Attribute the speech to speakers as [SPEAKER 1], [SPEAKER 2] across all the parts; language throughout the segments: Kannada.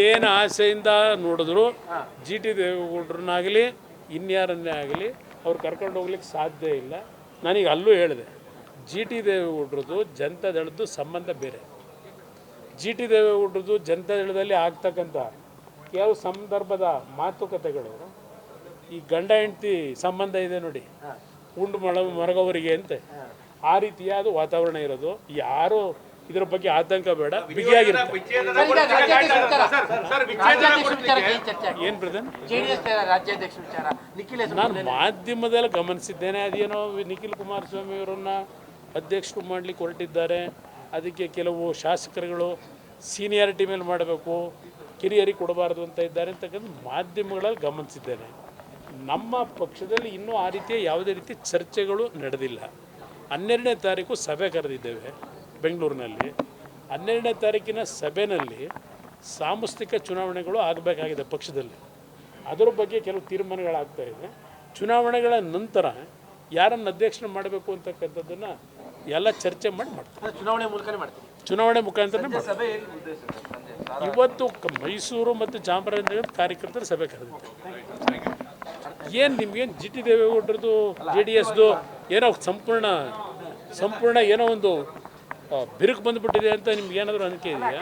[SPEAKER 1] ಏನು ಆಸೆಯಿಂದ ನೋಡಿದ್ರು ಜಿ ಟಿ ದೇವೇಗೌಡರನ್ನಾಗಲಿ, ಇನ್ಯಾರನ್ನೇ ಆಗಲಿ, ಅವ್ರು ಕರ್ಕೊಂಡು ಹೋಗ್ಲಿಕ್ಕೆ ಸಾಧ್ಯ ಇಲ್ಲ. ನನಗೆ ಅಲ್ಲೂ ಹೇಳಿದೆ, ಜಿ ಟಿ ದೇವೇಗೌಡ್ರದ್ದು ಜನತಾದಳದ್ದು ಸಂಬಂಧ ಬೇರೆ. ಜಿ ಟಿ ದೇವೇಗೌಡ್ರದ್ದು ಜನತಾದಳದಲ್ಲಿ ಆಗ್ತಕ್ಕಂಥ ಕೆಲವು ಸಂದರ್ಭದ ಮಾತುಕತೆಗಳು, ಈ ಗಂಡ ಹೆಂಡತಿ ಸಂಬಂಧ ಇದೆ ನೋಡಿ, ಉಂಡು ಮಳ ಮರಗವರಿಗೆ ಅಂತೆ. ಆ ರೀತಿಯಾದ ವಾತಾವರಣ ಇರೋದು. ಯಾರು ಇದರ ಬಗ್ಗೆ ಆತಂಕ ಬೇಡ. ಬಿಗಿಯಾಗಿರುತ್ತೆ
[SPEAKER 2] ಏನ್ ಚರ್ಚೆ
[SPEAKER 1] ಏನು ಬ್ರದರ್?
[SPEAKER 2] ಜೆಡಿಎಸ್ ರಾಜ್ಯಾಧ್ಯಕ್ಷ ವಿಚಾರ. ನಿಖಿಲ್ ಹೆಸರು
[SPEAKER 1] ನಾನು ಮಾಧ್ಯಮದಲ್ಲಿ ಗಮನಿಸಿದ್ದೇನೆ. ಅದೇನೋ ನಿಖಿಲ್ ಕುಮಾರಸ್ವಾಮಿ ಅವರನ್ನ ಅಧ್ಯಕ್ಷರು ಮಾಡ್ಲಿಕ್ಕೆ ಹೊರಟಿದ್ದಾರೆ. ಅದಕ್ಕೆ ಕೆಲವು ಶಾಸಕರುಗಳು ಸೀನಿಯಾರಿಟಿ ಮೇಲೆ ಮಾಡಬೇಕು ಕಿರಿಯರಿಗೆ ಕೊಡಬಾರ್ದು ಅಂತ ಇದ್ದಾರೆ ಅಂತಕ್ಕಂಥ ಮಾಧ್ಯಮಗಳಲ್ಲಿ ಗಮನಿಸಿದ್ದೇನೆ. ನಮ್ಮ ಪಕ್ಷದಲ್ಲಿ ಇನ್ನೂ ಆ ರೀತಿಯ ಯಾವುದೇ ರೀತಿ ಚರ್ಚೆಗಳು ನಡೆದಿಲ್ಲ. ಹನ್ನೆರಡನೇ ತಾರೀಕು ಸಭೆ ಕರೆದಿದ್ದೇವೆ. ಬೆಂಗಳೂರಿನಲ್ಲಿ ಹನ್ನೆರಡನೇ ತಾರೀಕಿನ ಸಭೆಯಲ್ಲಿ ಸಾಂಸ್ಥಿಕ ಚುನಾವಣೆಗಳು ಆಗಬೇಕಾಗಿದೆ ಪಕ್ಷದಲ್ಲಿ. ಅದರ ಬಗ್ಗೆ ಕೆಲವು ತೀರ್ಮಾನಗಳಾಗ್ತಾ ಇದೆ. ಚುನಾವಣೆಗಳ ನಂತರ ಯಾರನ್ನು ಅಧ್ಯಕ್ಷನ ಮಾಡಬೇಕು ಅಂತಕ್ಕಂಥದ್ದನ್ನು ಎಲ್ಲ ಚರ್ಚೆ ಮಾಡಿ ಮಾಡ್ತಾರೆ
[SPEAKER 2] ಚುನಾವಣೆ ಮೂಲಕನೇ ಮಾಡ್ತೀವಿ.
[SPEAKER 1] ಚುನಾವಣೆ ಮುಖಾಂತರ ಇವತ್ತು ಮೈಸೂರು ಮತ್ತು ಚಾಮರಾಜನಗರ ಕಾರ್ಯಕರ್ತರ ಸಭೆ ಕರೆದಿತ್ತು ಏನು ನಿಮ್ಗೇನು ಜಿ ಟಿ ದೇವೇಗೌಡರದು ಜೆ ಡಿ ಎಸ್ದು ಏನೋ ಸಂಪೂರ್ಣ ಸಂಪೂರ್ಣ ಏನೋ ಒಂದು ಬಿರುಕು ಬಂದುಬಿಟ್ಟಿದೆ ಅಂತ ನಿಮ್ಗೆ ಏನಾದರೂ ಅನಿಕೆ ಇದೆಯಾ?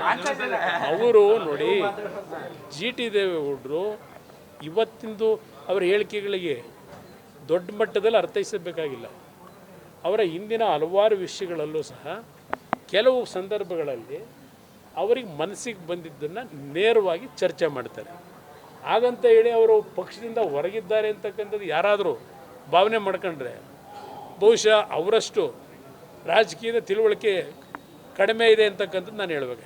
[SPEAKER 1] ಅವರು ನೋಡಿ ಜಿ ಟಿ ದೇವೇಗೌಡರು ಇವತ್ತಿಂದು ಅವರ ಹೇಳಿಕೆಗಳಿಗೆ ದೊಡ್ಡ ಮಟ್ಟದಲ್ಲಿ ಅರ್ಥೈಸಬೇಕಾಗಿಲ್ಲ. ಅವರ ಹಿಂದಿನ ಹಲವಾರು ವಿಷಯಗಳಲ್ಲೂ ಸಹ ಕೆಲವು ಸಂದರ್ಭಗಳಲ್ಲಿ ಅವರಿಗೆ ಮನಸ್ಸಿಗೆ ಬಂದಿದ್ದನ್ನು ನೇರವಾಗಿ ಚರ್ಚೆ ಮಾಡ್ತಾರೆ. ಹಾಗಂತ ಹೇಳಿ ಅವರು ಪಕ್ಷದಿಂದ ಹೊರಗಿದ್ದಾರೆ ಅಂತಕ್ಕಂಥದ್ದು ಯಾರಾದರೂ ಭಾವನೆ ಮಾಡ್ಕೊಂಡ್ರೆ ಬಹುಶಃ ಅವರಷ್ಟು ರಾಜಕೀಯದ ತಿಳುವಳಿಕೆ ಕಡಿಮೆ ಇದೆ ಅಂತಕ್ಕಂಥದ್ದು ನಾನು ಹೇಳ್ಬೇಕು.